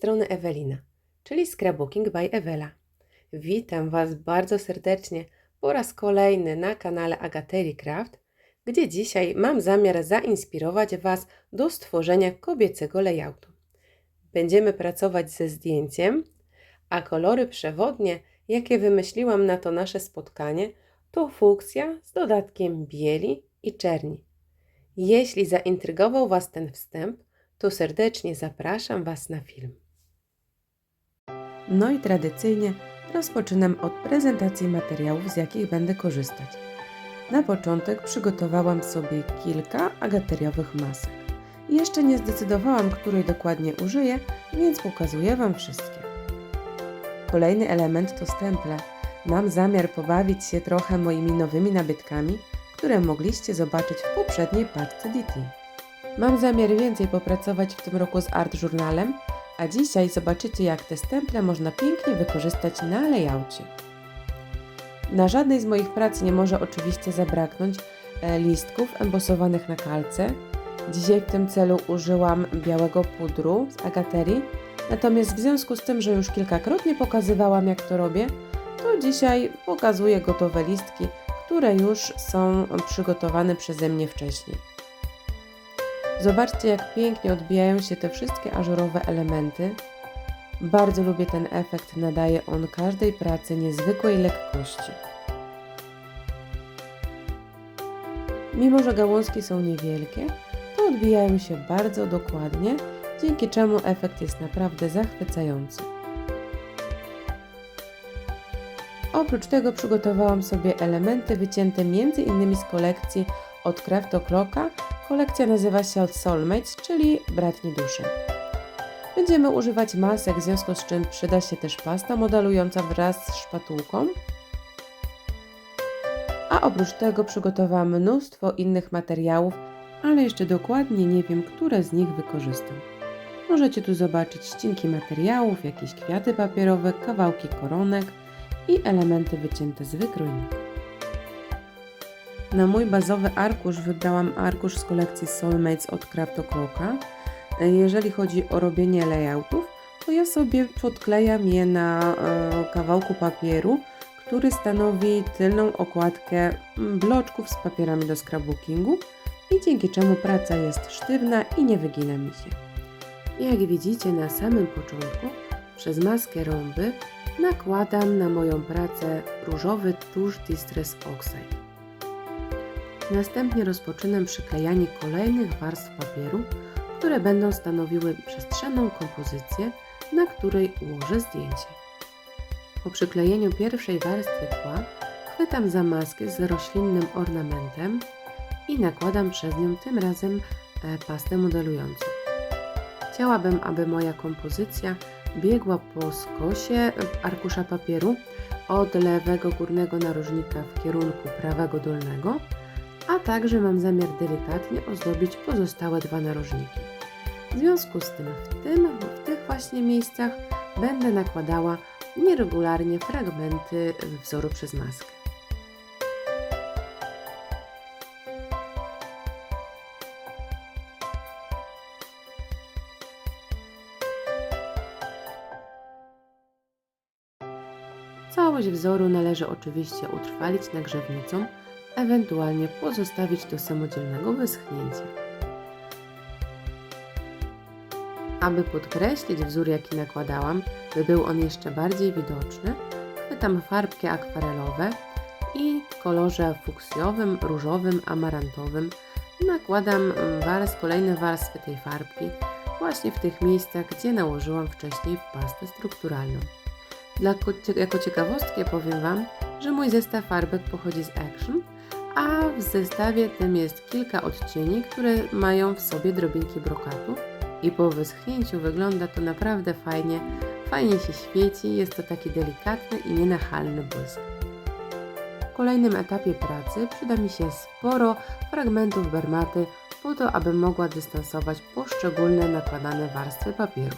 Strony Ewelina, czyli Scrapbooking by Ewela. Witam Was bardzo serdecznie po raz kolejny na kanale Agatery Craft, gdzie dzisiaj mam zamiar zainspirować Was do stworzenia kobiecego layoutu. Będziemy pracować ze zdjęciem, a kolory przewodnie, jakie wymyśliłam na to nasze spotkanie, to fuksja z dodatkiem bieli i czerni. Jeśli zaintrygował Was ten wstęp, to serdecznie zapraszam Was na film. No i tradycyjnie rozpoczynam od prezentacji materiałów, z jakich będę korzystać. Na początek przygotowałam sobie kilka agateriowych masek. Jeszcze nie zdecydowałam, której dokładnie użyję, więc pokazuję Wam wszystkie. Kolejny element to stemple. Mam zamiar pobawić się trochę moimi nowymi nabytkami, które mogliście zobaczyć w poprzedniej paczce DT. Mam zamiar więcej popracować w tym roku z Art Journalem, a dzisiaj zobaczycie jak te stemple można pięknie wykorzystać na layoutie. Na żadnej z moich prac nie może oczywiście zabraknąć e, listków embosowanych na kalce. Dzisiaj w tym celu użyłam białego pudru z Agaterii, natomiast w związku z tym, że już kilkakrotnie pokazywałam jak to robię, to dzisiaj pokazuję gotowe listki, które już są przygotowane przeze mnie wcześniej. Zobaczcie, jak pięknie odbijają się te wszystkie ażurowe elementy. Bardzo lubię ten efekt, nadaje on każdej pracy niezwykłej lekkości. Mimo, że gałązki są niewielkie, to odbijają się bardzo dokładnie, dzięki czemu efekt jest naprawdę zachwycający. Oprócz tego przygotowałam sobie elementy wycięte m.in. z kolekcji od Craft O'Clocka. Kolekcja nazywa się od Soulmates, czyli bratnie dusze. Będziemy używać masek, w związku z czym przyda się też pasta modelująca wraz z szpatułką. A oprócz tego przygotowałam mnóstwo innych materiałów, ale jeszcze dokładnie nie wiem, które z nich wykorzystam. Możecie tu zobaczyć ścinki materiałów, jakieś kwiaty papierowe, kawałki koronek i elementy wycięte z wykrojnika. Na mój bazowy arkusz wybrałam arkusz z kolekcji Soulmates od Craft O'Clocka. Jeżeli chodzi o robienie layoutów, to ja sobie podklejam je na e, kawałku papieru, który stanowi tylną okładkę bloczków z papierami do scrapbookingu i dzięki czemu praca jest sztywna i nie wygina mi się. Jak widzicie na samym początku, przez maskę rąby nakładam na moją pracę różowy tusz Distress Oxide. Następnie rozpoczynam przyklejanie kolejnych warstw papieru, które będą stanowiły przestrzenną kompozycję, na której ułożę zdjęcie. Po przyklejeniu pierwszej warstwy tła chwytam za maskę z roślinnym ornamentem i nakładam przez nią tym razem e, pastę modelującą. Chciałabym, aby moja kompozycja biegła po skosie arkusza papieru od lewego górnego narożnika w kierunku prawego dolnego, także mam zamiar delikatnie ozdobić pozostałe dwa narożniki. W związku z tym w, tym, w tych właśnie miejscach będę nakładała nieregularnie fragmenty wzoru przez maskę. Całość wzoru należy oczywiście utrwalić nagrzewnicą, ewentualnie pozostawić do samodzielnego wyschnięcia. Aby podkreślić wzór jaki nakładałam, by był on jeszcze bardziej widoczny, chwytam farbki akwarelowe i w kolorze fuksjowym, różowym, amarantowym nakładam warstw, kolejne warstwy tej farbki właśnie w tych miejscach, gdzie nałożyłam wcześniej pastę strukturalną. Dla, jako ciekawostkę powiem Wam, że mój zestaw farbek pochodzi z Action, a w zestawie tym jest kilka odcieni, które mają w sobie drobinki brokatu i po wyschnięciu wygląda to naprawdę fajnie, fajnie się świeci, jest to taki delikatny i nienachalny błysk. W kolejnym etapie pracy przyda mi się sporo fragmentów bermaty po to, aby mogła dystansować poszczególne nakładane warstwy papieru.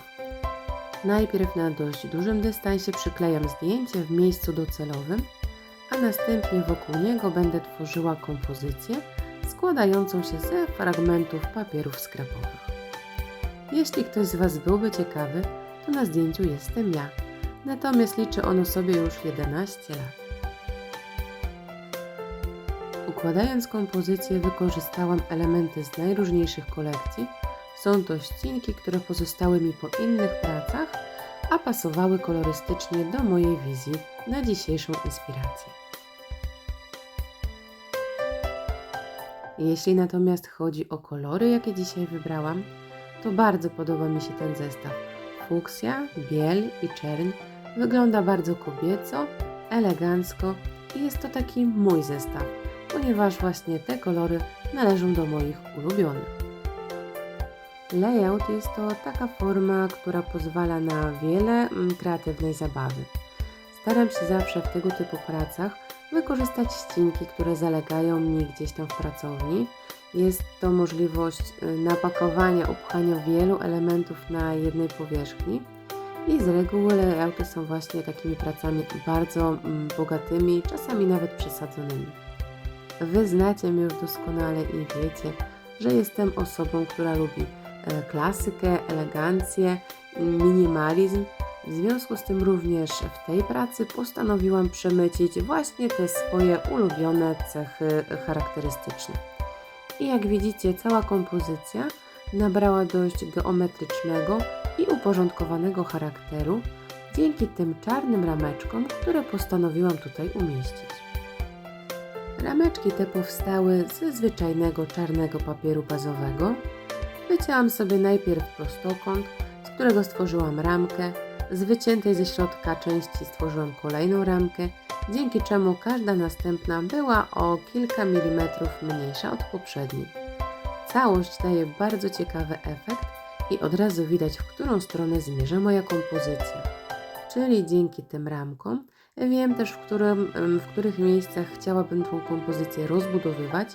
Najpierw na dość dużym dystansie przyklejam zdjęcie w miejscu docelowym, a następnie wokół niego będę tworzyła kompozycję składającą się ze fragmentów papierów skrapowych. Jeśli ktoś z Was byłby ciekawy, to na zdjęciu jestem ja. Natomiast liczy ono sobie już 11 lat. Układając kompozycję wykorzystałam elementy z najróżniejszych kolekcji. Są to ścinki, które pozostały mi po innych pracach, a pasowały kolorystycznie do mojej wizji na dzisiejszą inspirację. Jeśli natomiast chodzi o kolory, jakie dzisiaj wybrałam, to bardzo podoba mi się ten zestaw. Fuksja, biel i czerń wygląda bardzo kobieco, elegancko i jest to taki mój zestaw, ponieważ właśnie te kolory należą do moich ulubionych. Layout jest to taka forma, która pozwala na wiele mm, kreatywnej zabawy. Staram się zawsze w tego typu pracach wykorzystać ścinki, które zalegają mi gdzieś tam w pracowni. Jest to możliwość y, napakowania, upchania wielu elementów na jednej powierzchni. I z reguły layouty są właśnie takimi pracami bardzo mm, bogatymi, czasami nawet przesadzonymi. Wy znacie mnie już doskonale i wiecie, że jestem osobą, która lubi e, klasykę, elegancję, minimalizm. W związku z tym również w tej pracy postanowiłam przemycić właśnie te swoje ulubione cechy charakterystyczne. I jak widzicie, cała kompozycja nabrała dość geometrycznego i uporządkowanego charakteru dzięki tym czarnym rameczkom, które postanowiłam tutaj umieścić. Rameczki te powstały ze zwyczajnego czarnego papieru bazowego. Wycięłam sobie najpierw prostokąt, z którego stworzyłam ramkę. Z wyciętej ze środka części stworzyłam kolejną ramkę, dzięki czemu każda następna była o kilka milimetrów mniejsza od poprzedniej. Całość daje bardzo ciekawy efekt i od razu widać, w którą stronę zmierza moja kompozycja. Czyli dzięki tym ramkom wiem też, w, którym, w których miejscach chciałabym tą kompozycję rozbudowywać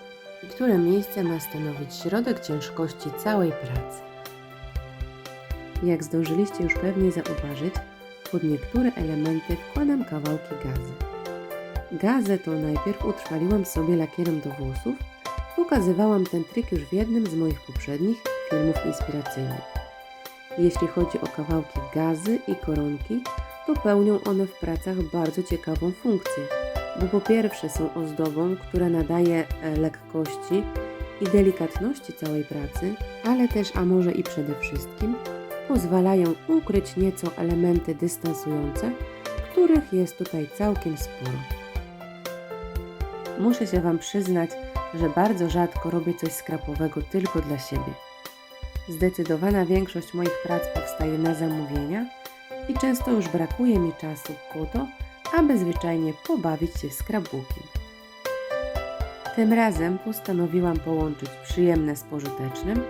i które miejsce ma stanowić środek ciężkości całej pracy. Jak zdążyliście już pewnie zauważyć, pod niektóre elementy wkładam kawałki gazy. Gazę to najpierw utrwaliłam sobie lakierem do włosów. Pokazywałam ten trik już w jednym z moich poprzednich filmów inspiracyjnych. Jeśli chodzi o kawałki gazy i koronki, to pełnią one w pracach bardzo ciekawą funkcję, bo po pierwsze są ozdobą, która nadaje e, lekkości i delikatności całej pracy, ale też, a może i przede wszystkim, pozwalają ukryć nieco elementy dystansujące, których jest tutaj całkiem sporo. Muszę się Wam przyznać, że bardzo rzadko robię coś skrapowego tylko dla siebie. Zdecydowana większość moich prac powstaje na zamówienia i często już brakuje mi czasu po to, aby zwyczajnie pobawić się w scrapbookiem. Tym razem postanowiłam połączyć przyjemne z pożytecznym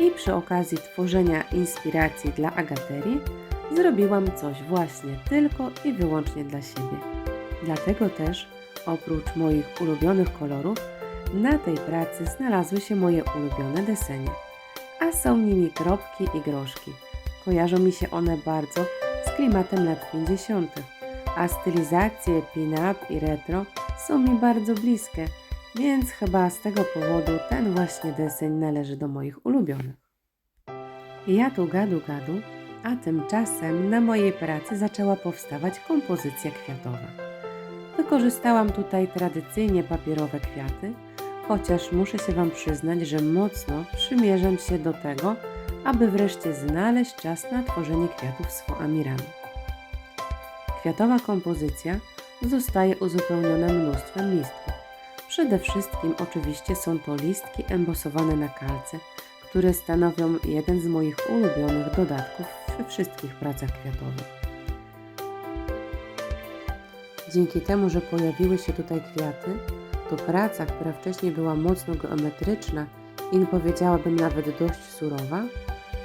i przy okazji tworzenia inspiracji dla agaterii zrobiłam coś właśnie tylko i wyłącznie dla siebie. Dlatego też, oprócz moich ulubionych kolorów, na tej pracy znalazły się moje ulubione desenie, a są nimi kropki i groszki. Kojarzą mi się one bardzo z klimatem lat 50., a stylizacje pin-up i retro są mi bardzo bliskie, więc chyba z tego powodu ten właśnie deseń należy do moich ulubionych. Ja tu gadu gadu, a tymczasem na mojej pracy zaczęła powstawać kompozycja kwiatowa. Wykorzystałam tutaj tradycyjnie papierowe kwiaty, chociaż muszę się Wam przyznać, że mocno przymierzam się do tego, aby wreszcie znaleźć czas na tworzenie kwiatów z foamirami. Kwiatowa kompozycja zostaje uzupełniona mnóstwem listków. Przede wszystkim oczywiście są to listki embosowane na kalce, które stanowią jeden z moich ulubionych dodatków we wszystkich pracach kwiatowych. Dzięki temu, że pojawiły się tutaj kwiaty, to praca, która wcześniej była mocno geometryczna i powiedziałabym nawet dość surowa,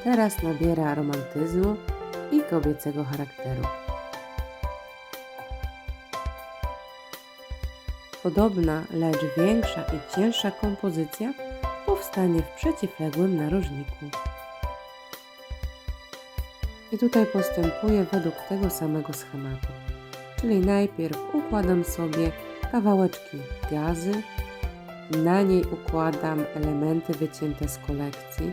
teraz nabiera romantyzmu i kobiecego charakteru. Podobna, lecz większa i cięższa kompozycja powstanie w przeciwległym narożniku. I tutaj postępuję według tego samego schematu. Czyli najpierw układam sobie kawałeczki gazy, na niej układam elementy wycięte z kolekcji,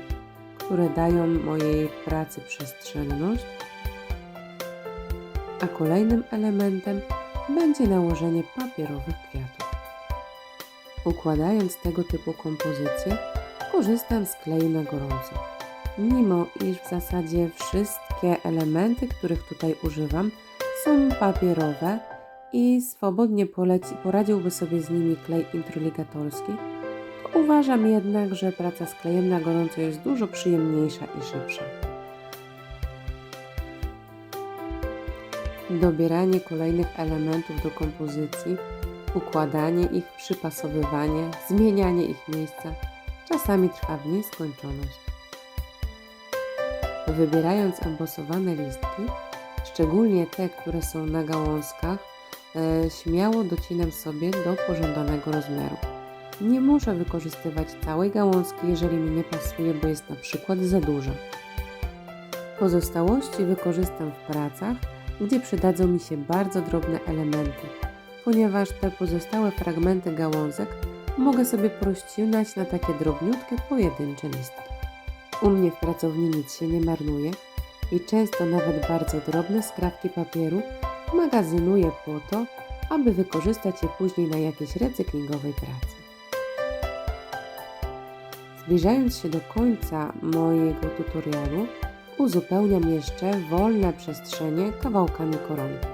które dają mojej pracy przestrzenność. A kolejnym elementem będzie nałożenie papierowych kwiatów. Układając tego typu kompozycje, korzystam z kleju na gorąco. Mimo iż w zasadzie wszystkie elementy, których tutaj używam, są papierowe i swobodnie poleci, poradziłby sobie z nimi klej introligatorski, to uważam jednak, że praca z klejem na gorąco jest dużo przyjemniejsza i szybsza. Dobieranie kolejnych elementów do kompozycji, układanie ich, przypasowywanie, zmienianie ich miejsca czasami trwa w nieskończoność. Wybierając embosowane listki, szczególnie te, które są na gałązkach, e, śmiało docinam sobie do pożądanego rozmiaru. Nie muszę wykorzystywać całej gałązki, jeżeli mi nie pasuje, bo jest na przykład za duża. Pozostałości wykorzystam w pracach, gdzie przydadzą mi się bardzo drobne elementy, ponieważ te pozostałe fragmenty gałązek mogę sobie porozcinać na takie drobniutkie, pojedyncze listki. U mnie w pracowni nic się nie marnuje i często nawet bardzo drobne skrawki papieru magazynuję po to, aby wykorzystać je później na jakiejś recyklingowej pracy. Zbliżając się do końca mojego tutorialu, uzupełniam jeszcze wolne przestrzenie kawałkami koronki.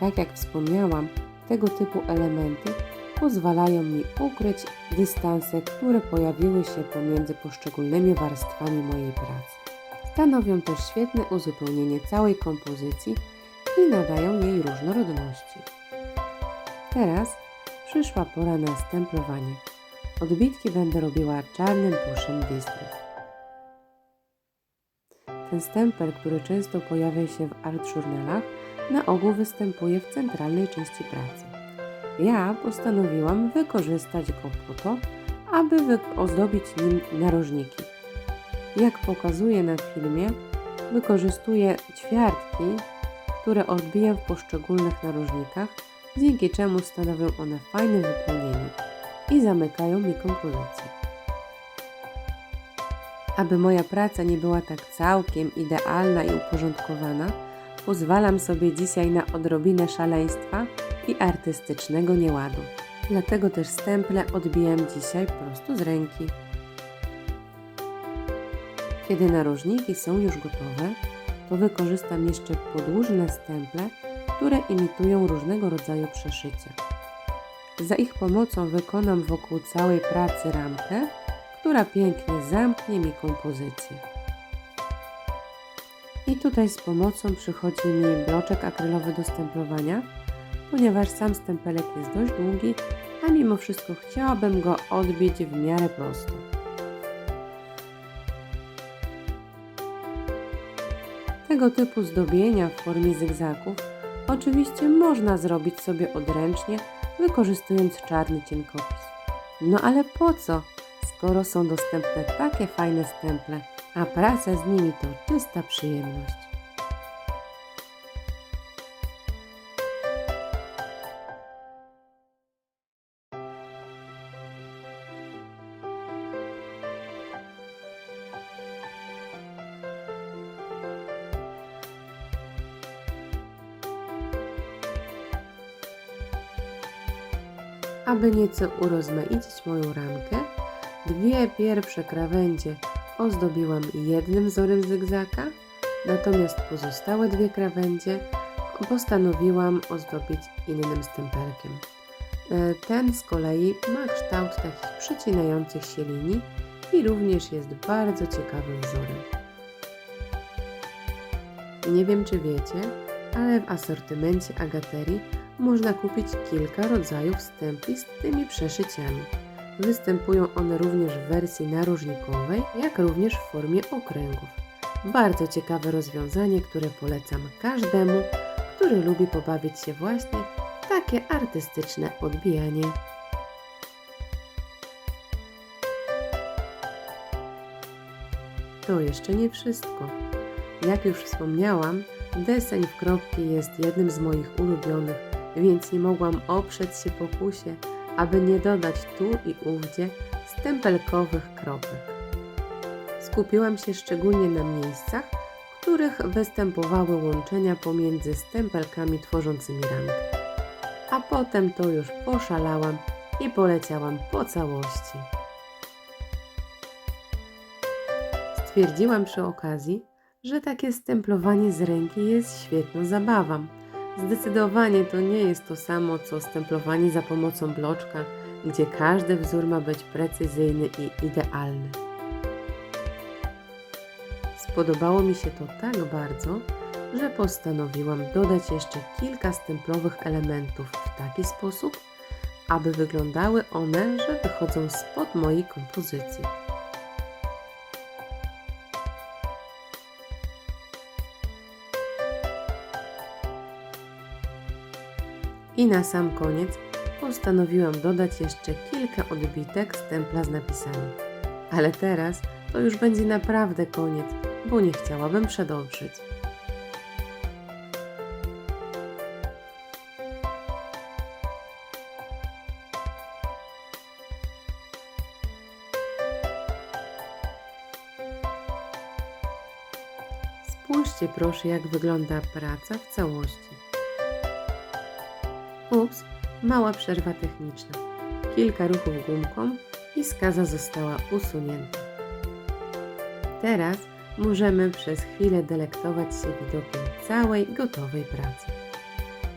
Tak jak wspomniałam, tego typu elementy pozwalają mi ukryć dystanse, które pojawiły się pomiędzy poszczególnymi warstwami mojej pracy. Stanowią też świetne uzupełnienie całej kompozycji i nadają jej różnorodności. Teraz przyszła pora na stemplowanie. Odbitki będę robiła czarnym tuszem Distress. Ten stempel, który często pojawia się w art journalach, na ogół występuje w centralnej części pracy. Ja postanowiłam wykorzystać go po to, aby ozdobić nim narożniki. Jak pokazuję na filmie, wykorzystuję ćwiartki, które odbiję w poszczególnych narożnikach, dzięki czemu stanowią one fajne wypełnienie i zamykają mi kompozycję. Aby moja praca nie była tak całkiem idealna i uporządkowana, pozwalam sobie dzisiaj na odrobinę szaleństwa i artystycznego nieładu. Dlatego też stemple odbijam dzisiaj prosto z ręki. Kiedy narożniki są już gotowe, to wykorzystam jeszcze podłużne stemple, które imitują różnego rodzaju przeszycia. Za ich pomocą wykonam wokół całej pracy ramkę, która pięknie zamknie mi kompozycję. I tutaj z pomocą przychodzi mi bloczek akrylowy do stemplowania, ponieważ sam stempelek jest dość długi, a mimo wszystko chciałabym go odbić w miarę prosto. Tego typu zdobienia w formie zygzaków oczywiście można zrobić sobie odręcznie, wykorzystując czarny cienkopis. No ale po co, skoro są dostępne takie fajne stemple, a praca z nimi to czysta przyjemność. Aby nieco urozmaicić moją ramkę, dwie pierwsze krawędzie ozdobiłam jednym wzorem zygzaka, natomiast pozostałe dwie krawędzie postanowiłam ozdobić innym stempelkiem. E, ten z kolei ma kształt takich przycinających się linii i również jest bardzo ciekawym wzorem. Nie wiem czy wiecie, ale w asortymencie Agaterii można kupić kilka rodzajów stempli z tymi przeszyciami. Występują one również w wersji narożnikowej, jak również w formie okręgów. Bardzo ciekawe rozwiązanie, które polecam każdemu, który lubi pobawić się właśnie w takie artystyczne odbijanie. To jeszcze nie wszystko. Jak już wspomniałam, deseń w kropki jest jednym z moich ulubionych, więc nie mogłam oprzeć się pokusie, aby nie dodać tu i ówdzie stempelkowych kropek. Skupiłam się szczególnie na miejscach, w których występowały łączenia pomiędzy stempelkami tworzącymi ramkę. A potem to już poszalałam i poleciałam po całości. Stwierdziłam przy okazji, że takie stemplowanie z ręki jest świetną zabawą. Zdecydowanie to nie jest to samo co stemplowanie za pomocą bloczka, gdzie każdy wzór ma być precyzyjny i idealny. Spodobało mi się to tak bardzo, że postanowiłam dodać jeszcze kilka stemplowych elementów w taki sposób, aby wyglądały one, że wychodzą spod mojej kompozycji. I na sam koniec postanowiłam dodać jeszcze kilka odbitek stempla z napisami. Ale teraz to już będzie naprawdę koniec, bo nie chciałabym przedobrzyć. Spójrzcie proszę, jak wygląda praca w całości. Ups, mała przerwa techniczna. Kilka ruchów gumką i skaza została usunięta. Teraz możemy przez chwilę delektować się widokiem całej gotowej pracy.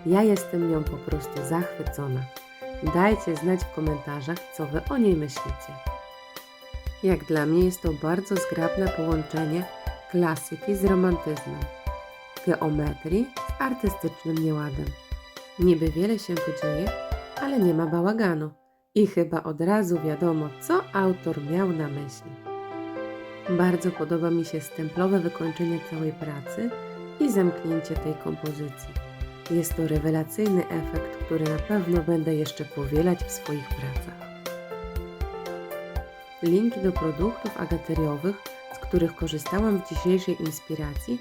Ja jestem nią po prostu zachwycona. Dajcie znać w komentarzach, co Wy o niej myślicie. Jak dla mnie jest to bardzo zgrabne połączenie klasyki z romantyzmem, geometrii z artystycznym nieładem. Niby wiele się tu dzieje, ale nie ma bałaganu i chyba od razu wiadomo, co autor miał na myśli. Bardzo podoba mi się stemplowe wykończenie całej pracy i zamknięcie tej kompozycji. Jest to rewelacyjny efekt, który na pewno będę jeszcze powielać w swoich pracach. Linki do produktów agateriowych, z których korzystałam w dzisiejszej inspiracji,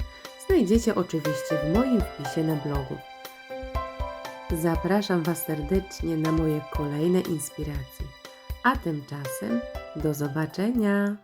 znajdziecie oczywiście w moim wpisie na blogu. Zapraszam Was serdecznie na moje kolejne inspiracje. A tymczasem do zobaczenia!